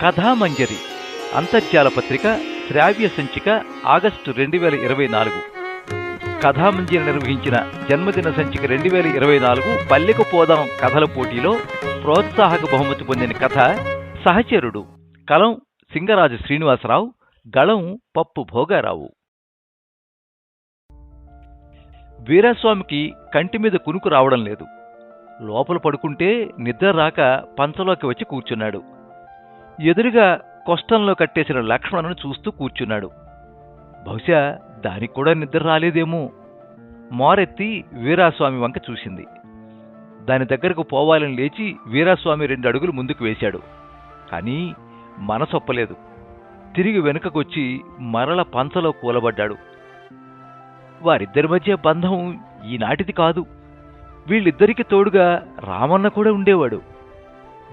కథామంజరి అంతర్జాల పత్రిక శ్రావ్య సంచిక ఆగస్టు రెండు వేల ఇరవై నాలుగు. కథామంజరి నిర్వహించిన జన్మదిన సంచిక రెండు వేల ఇరవై నాలుగు పల్లెకు పోదాం కథల పోటీలో ప్రోత్సాహక బహుమతి పొందిన కథ సహచరుడు కలం సింగరాజు శ్రీనివాసరావు గళం పప్పు భోగారావు. వీరాస్వామికి కంటి మీద కునుకు రావడం లేదు. లోపల పడుకుంటే నిద్ర రాక పంచలోకి వచ్చి కూర్చున్నాడు. ఎదురుగా కొష్టంలో కట్టేసిన లక్ష్మణుని చూస్తూ కూర్చున్నాడు. బహుశా దానికి కూడా నిద్ర రాలేదేమో. మోరెత్తి వీరాస్వామి వంక చూసింది. దాని దగ్గరకు పోవాలని లేచి వీరాస్వామి రెండు అడుగులు ముందుకు వేశాడు. కానీ మనసొప్పలేదు తిరిగి వెనుకకొచ్చి మరల పంచలో కూలబడ్డాడు. వారిద్దరి మధ్య బంధం ఈనాటిది కాదు. వీళ్ళిద్దరికి తోడుగా రామన్న కూడా ఉండేవాడు.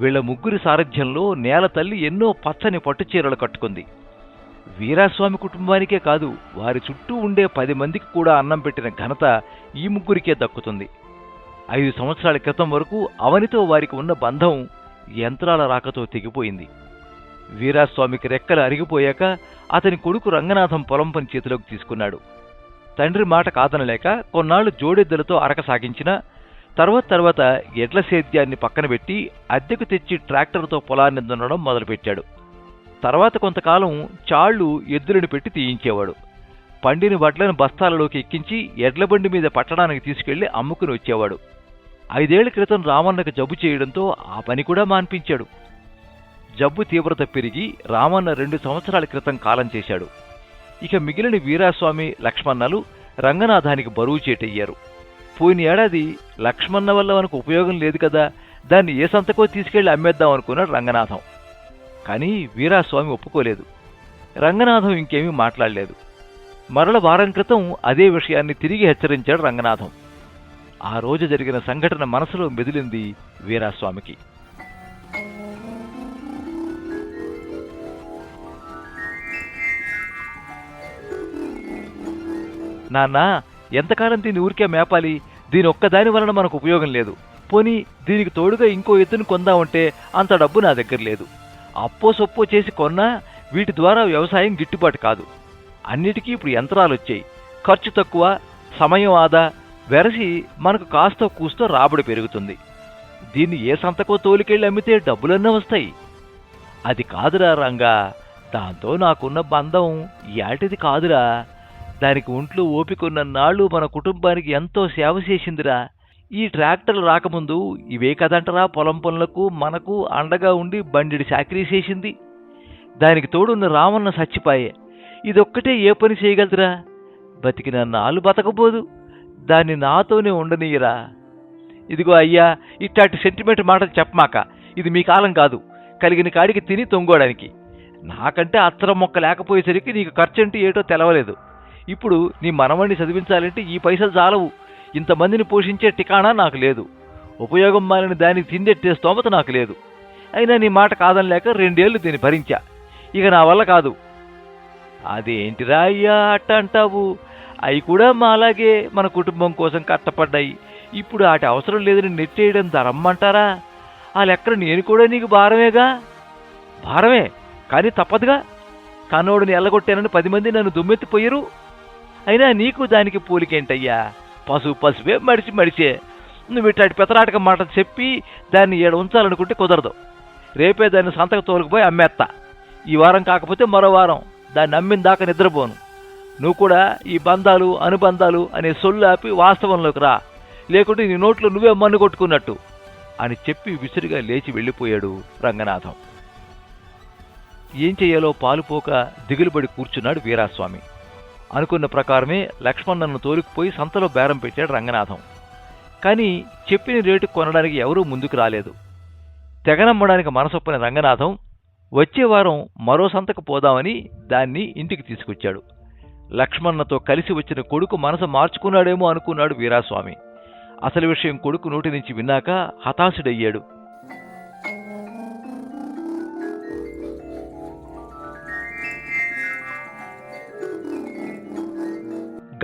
వీళ్ళ ముగ్గురి సారథ్యంలో నేల తల్లి ఎన్నో పచ్చని పట్టుచీరలు కట్టుకుంది. వీరాస్వామి కుటుంబానికే కాదు వారి చుట్టూ ఉండే పది మందికి కూడా అన్నం పెట్టిన ఘనత ఈ ముగ్గురికే దక్కుతుంది. ఐదు సంవత్సరాల క్రితం వరకు అవనితో వారికి ఉన్న బంధం యంత్రాల రాకతో తెగిపోయింది. వీరాస్వామికి రెక్కలు అరిగిపోయాక అతని కొడుకు రంగనాథం పొలం పని చేతిలోకి తీసుకున్నాడు. తండ్రి మాట కాదనలేక కొన్నాళ్ళు జోడెద్దులతో అరక సాగించిన తర్వాత తర్వాత ఎడ్ల సేద్యాన్ని పక్కన పెట్టి అద్దెకు తెచ్చి ట్రాక్టర్తో పొలాన్ని దున్నడం మొదలుపెట్టాడు. తర్వాత కొంతకాలం చాళ్ళు ఎద్దులను పెట్టి తీయించేవాడు. పండిన వడ్లను బస్తాలలోకి ఎక్కించి ఎడ్లబండి మీద పట్టడానికి తీసుకెళ్ళి అమ్ముకుని వచ్చేవాడు. ఐదేళ్ళ క్రితం రామన్నకు జబ్బు చేయడంతో ఆ పని కూడా మాన్పించాడు. జబ్బు తీవ్రత పెరిగి రామన్న రెండు సంవత్సరాల క్రితం కాలం చేశాడు. ఇక మిగిలిన వీరాస్వామి లక్ష్మణలు రంగనాథానికి బరువు చేటయ్యారు. పోయిన ఏడాది లక్ష్మణ వల్ల మనకు ఉపయోగం లేదు కదా దాన్ని ఏ సంతకో తీసుకెళ్ళి అమ్మేద్దాం అనుకున్నాడు రంగనాథం. కానీ వీరాస్వామి ఒప్పుకోలేదు. రంగనాథం ఇంకేమీ మాట్లాడలేదు. మరల వారం క్రితం అదే విషయాన్ని తిరిగి హెచ్చరించాడు రంగనాథం. ఆ రోజు జరిగిన సంఘటన మనసులో మెదిలింది వీరాస్వామికి. నాన్న ఎంతకాలం దీన్ని ఊరికే మేపాలి? దీని ఒక్కదాని వలన మనకు ఉపయోగం లేదు. పోనీ దీనికి తోడుగా ఇంకో ఎత్తుని కొందామంటే అంత డబ్బు నా దగ్గర లేదు. అప్పో సొప్పో చేసి కొన్నా వీటి ద్వారా వ్యవసాయం గిట్టుబాటు కాదు. అన్నిటికీ ఇప్పుడు యంత్రాలు వచ్చాయి ఖర్చు తక్కువ సమయం ఆదా వెరసి మనకు కాస్తో కూస్తో రాబడి పెరుగుతుంది. దీన్ని ఏ సంతకో తోలికెళ్ళి అమ్మితే డబ్బులన్నా వస్తాయి. అది కాదురా రంగా దాంతో నాకున్న బంధం ఏటిది కాదురా. దానికి ఒంట్లో ఓపికొన్న నాళ్ళు మన కుటుంబానికి ఎంతో సేవ చేసిందిరా. ఈ ట్రాక్టర్లు రాకముందు ఇవే కదంటరా పొలం పనులకు మనకు అండగా ఉండి బండిడి చాకరీ చేసింది. దానికి తోడున్న రామన్న సచ్చిపాయే ఇదొక్కటే ఏ పని చేయగలదురా? బతికిన నాలు బతకపోదు దాన్ని నాతోనే ఉండనీయరా. ఇదిగో అయ్యా ఇట్లాంటి సెంటిమెంట్ మాటలు చెప్పమాక. ఇది మీ కాలం కాదు. కలిగిన కాడికి తిని తొంగోడానికి. నాకంటే అత్తరం మొక్క లేకపోయేసరికి నీకు ఖర్చంటే ఏటో తెలవలేదు. ఇప్పుడు నీ మనవణ్ణి చదివించాలంటే ఈ పైసలు చాలవు. ఇంతమందిని పోషించే టికాణా నాకు లేదు. ఉపయోగం మాలిన దానికి తిందెట్టే స్తోమత నాకు లేదు. అయినా నీ మాట కాదనలేక రెండేళ్ళు దీన్ని భరించా. ఇక నా వల్ల కాదు. అదేంటిరా అయ్యా అట్ట అంటావు అవి కూడా మాలాగే మన కుటుంబం కోసం కట్టపడ్డాయి. ఇప్పుడు వాటి అవసరం లేదని నెట్టేయడం ధరమ్మంటారా? ఆ లెక్కన నేను కూడా నీకు భారమేగా? భారమే కానీ తప్పదుగా. కన్నోడిని ఎల్లగొట్టానని పది మంది నన్ను దుమ్మెత్తిపోయారు అయినా నీకు దానికి పోలికేంటయ్యా? పసుపు పసుపే మడిచి మడిచే. నువ్వు ఇట్లాంటి పెతరాటక మాట చెప్పి దాన్ని ఏడ ఉంచాలనుకుంటే కుదరదు. రేపే దాన్ని సంతక తోలుకుపోయి అమ్మేత్తా. ఈ వారం కాకపోతే మరో వారం. దాన్ని అమ్మిన దాకా నిద్రపోను. నువ్వు కూడా ఈ బంధాలు అనుబంధాలు అనే సొల్లు ఆపి వాస్తవంలోకి రా. లేకుంటే నీ నోట్లో నువ్వే మన్ను కొట్టుకున్నట్టు. అని చెప్పి విసురుగా లేచి వెళ్ళిపోయాడు రంగనాథం. ఏం చెయ్యాలో పాలుపోక దిగులుబడి కూర్చున్నాడు వీరాస్వామి. అనుకున్న ప్రకారమే లక్ష్మణ్ణను తోలుకుపోయి సంతలో బేరం పెట్టాడు రంగనాథం. కానీ చెప్పిన రేటు కొనడానికి ఎవరూ ముందుకు రాలేదు. తెగనమ్మడానికి మనసొప్పని రంగనాథం వచ్చే వారం మరో సంతకు పోదామని దాన్ని ఇంటికి తీసుకొచ్చాడు. లక్ష్మణ్ణతో కలిసి వచ్చిన కొడుకు మనసు మార్చుకున్నాడేమో అనుకున్నాడు వీరాస్వామి. అసలు విషయం కొడుకు నోటి నుంచి విన్నాక హతాశుడయ్యాడు.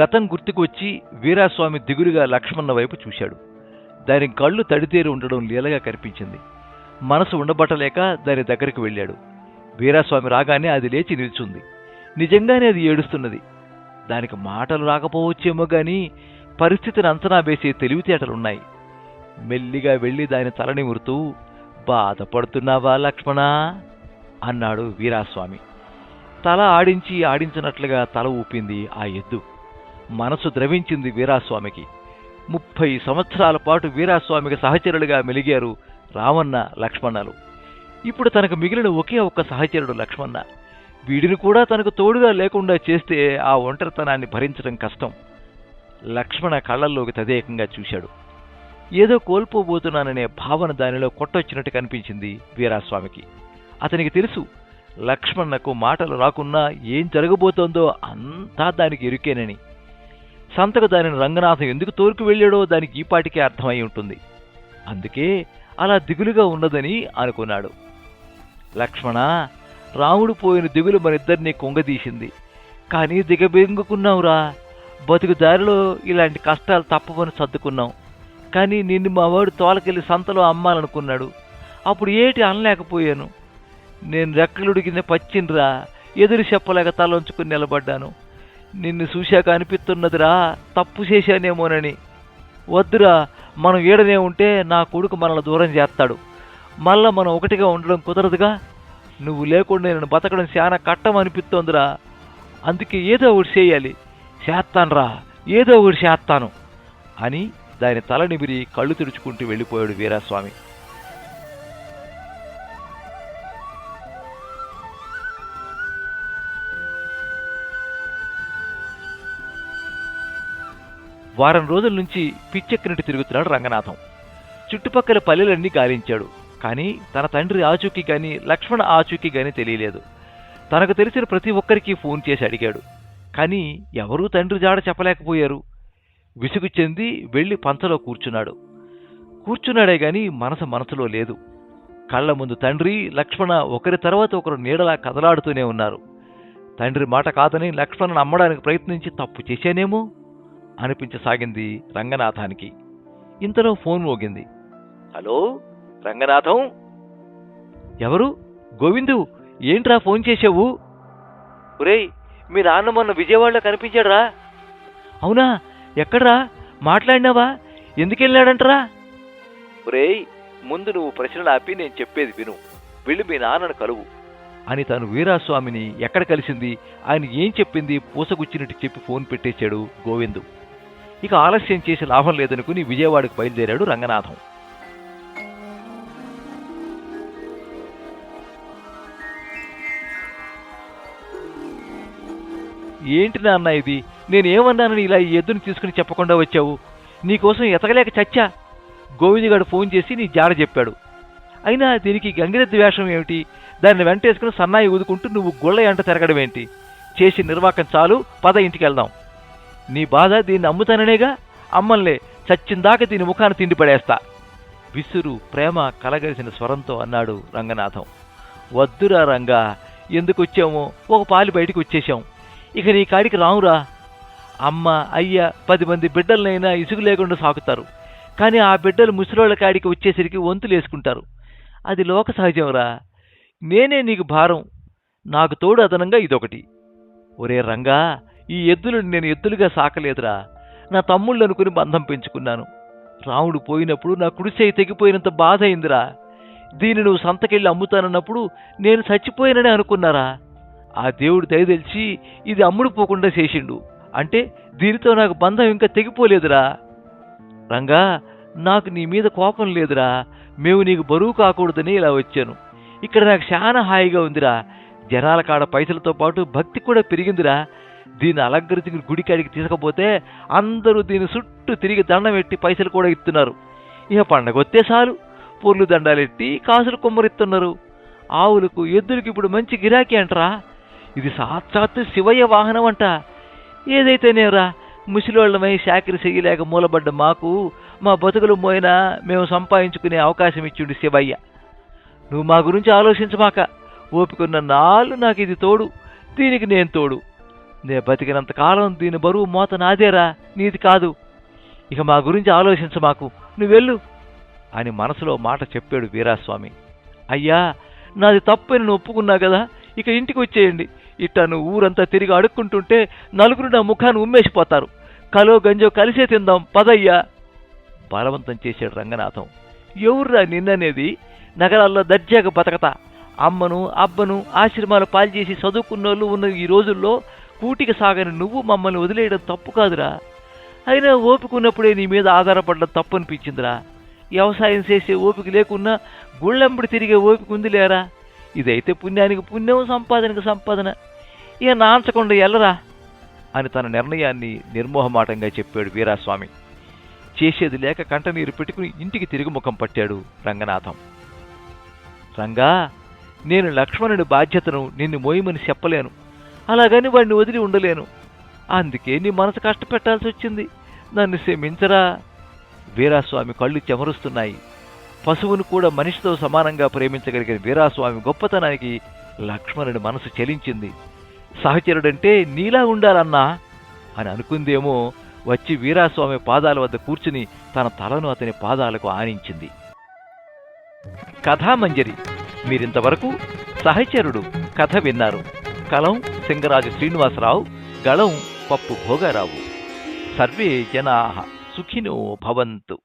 గతం గుర్తుకు వచ్చి వీరాస్వామి దిగులుగా లక్ష్మణ వైపు చూశాడు. దాని కళ్ళు తడితేరి ఉండడం లీలగా కనిపించింది. మనసు ఉండబట్టలేక దాని దగ్గరికి వెళ్ళాడు. వీరాస్వామి రాగానే అది లేచి నిల్చుంది. నిజంగానే అది ఏడుస్తున్నది. దానికి మాటలు రాకపోవచ్చేమో గాని పరిస్థితిని అంచనా వేసే తెలివితేటలున్నాయి. మెల్లిగా వెళ్ళి దాని తల నిమురుతూ బాధపడుతున్నావా లక్ష్మణ? అన్నాడు వీరాస్వామి. తల ఆడించి ఆడించినట్లుగా తల ఊపింది ఆ ఎద్దు. మనసు ద్రవించింది వీరాస్వామికి. ముప్పై సంవత్సరాల పాటు వీరాస్వామికి సహచరులుగా మెలిగారు రామన్న లక్ష్మణలు. ఇప్పుడు తనకు మిగిలిన ఒకే ఒక్క సహచరుడు లక్ష్మణ వీడిని కూడా తనకు తోడుగా లేకుండా చేస్తే ఆ ఒంటరితనాన్ని భరించడం కష్టం. లక్ష్మణ కళ్ళల్లోకి తదేకంగా చూశాడు. ఏదో కోల్పోబోతున్నాననే భావన దానిలో కొట్టొచ్చినట్టు కనిపించింది వీరాస్వామికి. అతనికి తెలుసు లక్ష్మణకు మాటలు రాకున్నా ఏం జరగబోతోందో అంతా దానికి ఎరుకేనని సంతకు దానిని రంగనాథం ఎందుకు తోరుకు వెళ్ళాడో దానికి ఈపాటికే అర్థమై ఉంటుంది. అందుకే అలా దిగులుగా ఉన్నదని అనుకున్నాడు. లక్ష్మణ రాముడు పోయిన దిగులు మనిద్దరినీ కుంగదీసింది. కానీ దిగబెంగుకున్నావురా. బతుకు దారిలో ఇలాంటి కష్టాలు తప్పవని సర్దుకున్నాం. కానీ నిన్ను మా వాడు తోలకెళ్ళి సంతలో అమ్మాలనుకున్నాడు. అప్పుడు ఏటి అనలేకపోయాను. నేను రెక్కలుడి పచ్చిండ్రా. ఎదురు చెప్పలేక తలంచుకుని నిలబడ్డాను. నిన్ను చూశాక అనిపిస్తున్నదిరా తప్పు చేశానేమోనని. వద్దురా మనం ఈడనే ఉంటే నా కొడుకు మనల్ని దూరం చేస్తాడు. మళ్ళా మనం ఒకటిగా ఉండడం కుదరదుగా? నువ్వు లేకుండా నేను బతకడం చాలా కట్టం అనిపిస్తోందిరా. అందుకే ఏదో ఒకటి చేయాలి. చేస్తానురా ఏదో ఒకటి చేస్తాను. అని దాని తల నిమిరి కళ్ళు తుడుచుకుంటూ వెళ్ళిపోయాడు వీరాస్వామి. వారం రోజుల నుంచి పిచ్చెక్కినట్టు తిరుగుతున్నాడు రంగనాథం. చుట్టుపక్కల పల్లెలన్నీ గాలించాడు. కానీ తన తండ్రి ఆచూకీ కానీ లక్ష్మణ ఆచూకీ కానీ తెలియలేదు. తనకు తెలిసిన ప్రతి ఒక్కరికి ఫోన్ చేసి అడిగాడు. కానీ ఎవరూ తండ్రి జాడ చెప్పలేకపోయారు. విసుగు చెంది వెళ్ళి పంచలో కూర్చున్నాడు. కూర్చున్నాడే గాని మనసు మనసులో లేదు. కళ్ళ ముందు తండ్రి లక్ష్మణ ఒకరి తర్వాత ఒకరు నీడలా కదలాడుతూనే ఉన్నారు. తండ్రి మాట కాదని లక్ష్మణను అమ్మడానికి ప్రయత్నించి తప్పు చేశానేమో? అనిపించసాగింది రంగనాథానికి. ఇంతలో ఫోన్ మోగింది. హలో రంగనాథం? ఎవరు? గోవిందు ఏంట్రా ఫోన్ చేసావు ఒరేయ్ మీ నాన్న మొన్న విజయవాడలో కనిపించాడురా. అవునా? ఎక్కడరా? మాట్లాడినావా? ఎందుకెళ్ళాడంటరా? ఒరేయ్ ముందు నువ్వు ప్రశ్నలు ఆపి నేను చెప్పేది విను. వెళ్ళి మీ నాన్నను కలువు. అని తను వీరాస్వామిని ఎక్కడ కలిసింది? ఆయన ఏం చెప్పింది? పూసగుచ్చినట్టు చెప్పి ఫోన్ పెట్టేశాడు గోవిందు. ఇక ఆలస్యం చేసి లాభం లేదనుకుని విజయవాడకు బయలుదేరాడు రంగనాథం. ఏంటి నాన్న ఇది? నేనేమన్నానని ఇలా ఈ ఎద్దుని తీసుకుని చెప్పకుండా వచ్చావు? నీకోసం ఎతకలేక చచ్చా? గోవిందగాడు ఫోన్ చేసి నీ జాడ చెప్పాడు. అయినా దీనికి గంగిరెద్దు వేషం ఏమిటి? దాన్ని వెంటేసుకుని సన్నాయి ఊదుకుంటూ నువ్వు గుళ్ళ ఎంట తిరగడం ఏంటి చేసి నిర్వాకం చాలు పద ఇంటికి వెళ్దాం. నీ బాధ దీన్ని అమ్ముతాననేగా అమ్మల్ని చచ్చిందాక దీని ముఖాన్ని తిండి పడేస్తా. విసురు ప్రేమ కలగలిసిన స్వరంతో అన్నాడు రంగనాథం. వద్దురా రంగా ఎందుకు వచ్చామో ఒక పాలి బయటికి వచ్చేశాం. ఇక నీ కాడికి రావురా అమ్మ అయ్య పది మంది బిడ్డలనైనా ఇసుగు లేకుండా సాకుతారు. కానీ ఆ బిడ్డలు ముసలోళ్ళ కాడికి వచ్చేసరికి వంతులేసుకుంటారు అది లోక సహజంరా. నేనే నీకు భారం. నాకు తోడు అదనంగా ఇదొకటి. ఒరే రంగా ఈ ఎద్దులను నేను ఎద్దులుగా సాకలేదురా. నా తమ్ముళ్ళు అనుకుని బంధం పెంచుకున్నాను. రాముడు పోయినప్పుడు నా కుడిసేయి తెగిపోయినంత బాధ అయిందిరా దీన్ని నువ్వు సంతకెళ్ళి అమ్ముతానన్నప్పుడు నేను చచ్చిపోయానని అనుకున్నారా? ఆ దేవుడు దయదలిచి ఇది అమ్ముడు పోకుండా చేసిండు. అంటే దీనితో నాకు బంధం ఇంకా తెగిపోలేదురా. రంగా నాకు నీ మీద కోపం లేదురా. మేము నీకు బరువు కాకూడదని ఇలా వచ్చాను. ఇక్కడ నాకు చాలా హాయిగా ఉందిరా. జనాల కాడ పైసలతో పాటు భక్తి కూడా పెరిగిందిరా. దీన్ని అలంకరించి గుడికాడికి తీసుకపోతే అందరూ దీని చుట్టూ తిరిగి దండం పెట్టి పైసలు కూడా ఇస్తున్నారు. ఇక పండగ వస్తే చాలు. పొర్లు దండాలెట్టి కాసులు కొమ్మరిస్తున్నారు. ఆవులకు ఎద్దులకు ఇప్పుడు మంచి గిరాకీ అంటరా. ఇది సాక్షాత్తు శివయ్య వాహనం అంట. ఏదైతేనేరా ముసలివాళ్ళమై శాఖరి చెయ్యలేక మూలబడ్డ మాకు మా బతుకులు మోయినా మేము సంపాదించుకునే అవకాశం ఇచ్చిండు శివయ్య. నువ్వు మా గురించి ఆలోచించమాక ఓపికన్న నాళ్ళు నాకు ఇది తోడు. దీనికి నేను తోడు. నే బతికినంత కాలం దీని బరువు మోత నాదేరా? నీది కాదు. ఇక మా గురించి ఆలోచించమాకు నువ్వెళ్ళు. అని మనసులో మాట చెప్పాడు వీరాస్వామి. అయ్యా నాది తప్పని నేను ఒప్పుకున్నా కదా? ఇక ఇంటికి వచ్చేయండి. ఇట్టా నువ్వు ఊరంతా తిరిగి అడుక్కుంటుంటే నలుగురు నా ముఖాన్ని ఉమ్మేసిపోతారు. కలో గంజో కలిసే తిందాం. పదయ్యా. బలవంతం చేశాడు రంగనాథం. ఎవర్రా నిన్ననేది? నగరాల్లో దర్జాగా బతకతా. అమ్మను అబ్బను ఆశ్రమాలు పాల్చేసి చదువుకున్నోళ్ళు ఉన్న ఈ రోజుల్లో కూటికి సాగని నువ్వు మమ్మల్ని వదిలేయడం తప్పు కాదురా. అయినా ఓపిక ఉన్నప్పుడే నీ మీద ఆధారపడడం తప్పు అనిపించిందిరా. వ్యవసాయం చేసే ఓపిక లేకున్నా గుళ్ళంబడి తిరిగే ఓపిక ఉంది లేరా ఇదైతే పుణ్యానికి పుణ్యం సంపాదనకి సంపాదన. ఇక నాంచకుండా ఎల్లరా అని తన నిర్ణయాన్ని నిర్మోహమాటంగా చెప్పాడు వీరాస్వామి. చేసేది లేక కంటనీరు పెట్టుకుని ఇంటికి తిరిగి ముఖం పట్టాడు రంగనాథం. రంగా నేను లక్ష్మణుడి బాధ్యతను నిన్ను మోయమని చెప్పలేను. అలాగని వాడిని వదిలి ఉండలేను. అందుకే నీ మనసు కష్టపెట్టాల్సి వచ్చింది. నన్ను క్షమించరా. వీరాస్వామి కళ్ళు చెమరుస్తున్నాయి. పశువును కూడా మనిషితో సమానంగా ప్రేమించగలిగిన వీరాస్వామి గొప్పతనానికి లక్ష్మణుడి మనసు చలించింది. సహచరుడంటే నీలా ఉండాలన్నా అని అనుకుందేమో వచ్చి వీరాస్వామి పాదాల వద్ద కూర్చుని తన తలను అతని పాదాలకు ఆనించింది. కథామంజరి మీరింతవరకు సహచరుడు కథ విన్నారు. కలం సింగరాజు శ్రీనివాసరావు గళం పప్పు భోగారావు. సర్వే జనా సుఖినో భవంతు.